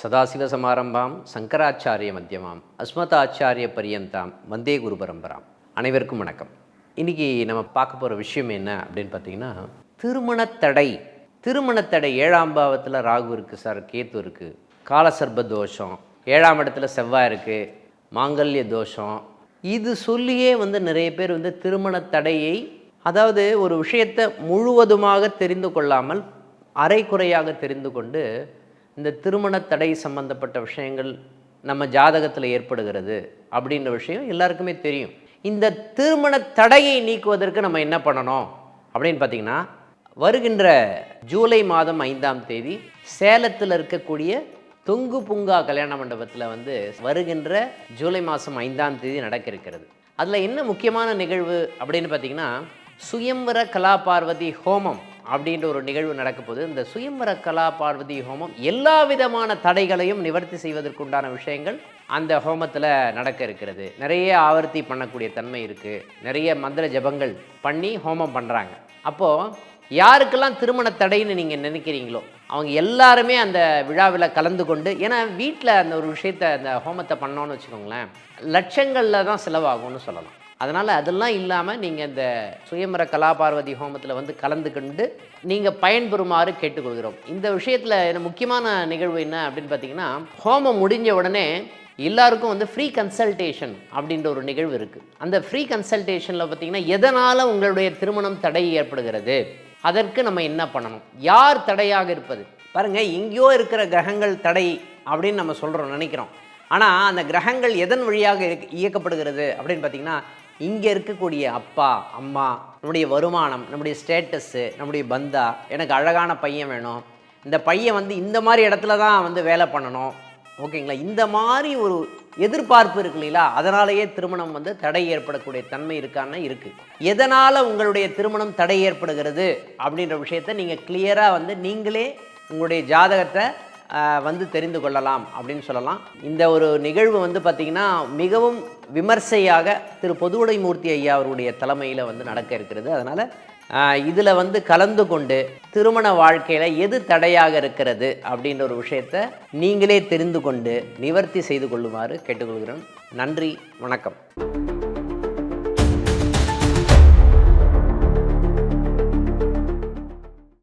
சதாசிவசமாரம்பாம் சங்கராச்சாரிய மத்தியமாம் அஸ்மதாச்சாரிய பரியந்தாம் வந்தே குரு பரம்பராம். அனைவருக்கும் வணக்கம். இன்றைக்கி நம்ம பார்க்க போகிற விஷயம் என்ன அப்படின்னு பார்த்தீங்கன்னா திருமணத்தடை திருமணத்தடை ஏழாம் பாவத்தில் ராகு இருக்குது சார் கேத்து இருக்குது காலசர்ப தோஷம் ஏழாம் இடத்துல செவ்வாய் இருக்குது மாங்கல்ய தோஷம். இது சொல்லியே வந்து நிறைய பேர் வந்து திருமணத் தடையை அதாவது ஒரு விஷயத்தை முழுவதுமாக தெரிந்து கொள்ளாமல் அரைக்குறையாக தெரிந்து கொண்டு இந்த திருமண தடை சம்பந்தப்பட்ட விஷயங்கள் நம்ம ஜாதகத்தில் ஏற்படுகிறது அப்படின்ற விஷயம் எல்லாருக்குமே தெரியும். இந்த திருமண தடையை நீக்குவதற்கு நம்ம என்ன பண்ணணும்? அப்படின்னு பார்த்தீங்கன்னா வருகின்ற ஜூலை மாதம் ஐந்தாம் தேதி சேலத்தில் இருக்கக்கூடிய தொங்கு புங்கா கல்யாண மண்டபத்தில் வந்து வருகின்ற ஜூலை மாதம் ஐந்தாம் தேதி நடக்க இருக்கிறது அதில் என்ன முக்கியமான நிகழ்வு அப்படின்னு பார்த்தீங்கன்னா சுயம்பர கலா பார்வதி ஹோமம். அப்படின்ற ஒரு நிகழ்வு நடக்க போகுது. இந்த சுயம்பர கலா பார்வதி ஹோமம் எல்லா விதமான தடைகளையும் நிவர்த்தி செய்வதற்குண்டான விஷயங்கள் அந்த ஹோமத்தில் நடக்க இருக்கிறது. நிறைய ஆவர்த்தி பண்ணக்கூடிய தன்மை இருக்குது நிறைய மந்திர ஜபங்கள் பண்ணி ஹோமம் பண்ணுறாங்க அப்போது யாருக்கெல்லாம் திருமண தடைன்னு நீங்கள் நினைக்கிறீங்களோ அவங்க எல்லாருமே அந்த விழாவில் கலந்து கொண்டு ஏன்னா வீட்டில் அந்த ஒரு விஷயத்தை அந்த ஹோமத்தை பண்ணோன்னு வச்சுக்கோங்களேன் லட்சங்களில் தான் செலவாகும்னு சொல்லலாம். அதனால் அதெல்லாம் இல்லாமல் நீங்கள் இந்த சுயமர கலாபார்வதி ஹோமத்தில் வந்து கலந்து கொண்டு நீங்கள் பயன்பெறுமாறு கேட்டுக்கொள்கிறோம். இந்த விஷயத்தில் என்ன முக்கியமான நிகழ்வு என்ன அப்படின்னு பார்த்தீங்கன்னா ஹோமம் முடிஞ்ச உடனே எல்லாருக்கும் வந்து ஃப்ரீ கன்சல்டேஷன் அப்படின்ற ஒரு நிகழ்வு இருக்குது அந்த ஃப்ரீ கன்சல்டேஷனில் பார்த்தீங்கன்னா எதனால் உங்களுடைய திருமணம் தடை ஏற்படுகிறது? அதற்கு நம்ம என்ன பண்ணணும்? யார் தடையாக இருப்பது? பாருங்கள் எங்கேயோ இருக்கிற கிரகங்கள் தடை அப்படின்னு நம்ம சொல்கிறோம் நினைக்கிறோம். ஆனால் அந்த கிரகங்கள் எதன் வழியாக இயக்கப்படுகிறது அப்படின்னு பார்த்தீங்கன்னா இங்கே இருக்கக்கூடிய அப்பா அம்மா நம்முடைய வருமானம் நம்முடைய ஸ்டேட்டஸ்ஸு நம்முடைய பந்தா எனக்கு அழகான பையன் வேணும். இந்த பையன் வந்து இந்த மாதிரி இடத்துல தான் வந்து வேலை பண்ணணும். ஓகேங்களா இந்த மாதிரி ஒரு எதிர்பார்ப்பு இருக்கு இல்லைங்களா? அதனாலேயே திருமணம் வந்து தடை ஏற்படக்கூடிய தன்மை இருக்கான்னு இருக்குது எதனால் உங்களுடைய திருமணம் தடை ஏற்படுகிறது? அப்படின்ற விஷயத்தை நீங்கள் கிளியராக வந்து நீங்களே உங்களுடைய ஜாதகத்தை வந்து தெரிந்து கொள்ளலாம் அப்படின்னு சொல்லலாம். இந்த ஒரு நிகழ்வு வந்து பார்த்திங்கன்னா மிகவும் விமர்சையாக திரு பொதுவுடைமூர்த்தி ஐயா அவருடைய தலைமையில் வந்து நடக்க இருக்கிறது. அதனால் இதில் வந்து கலந்து கொண்டு திருமண வாழ்க்கையில் எது தடையாக இருக்கிறது அப்படின்ற ஒரு விஷயத்தை நீங்களே தெரிந்து கொண்டு நிவர்த்தி செய்து கொள்ளுமாறு கேட்டுக்கொள்கிறேன். நன்றி வணக்கம்.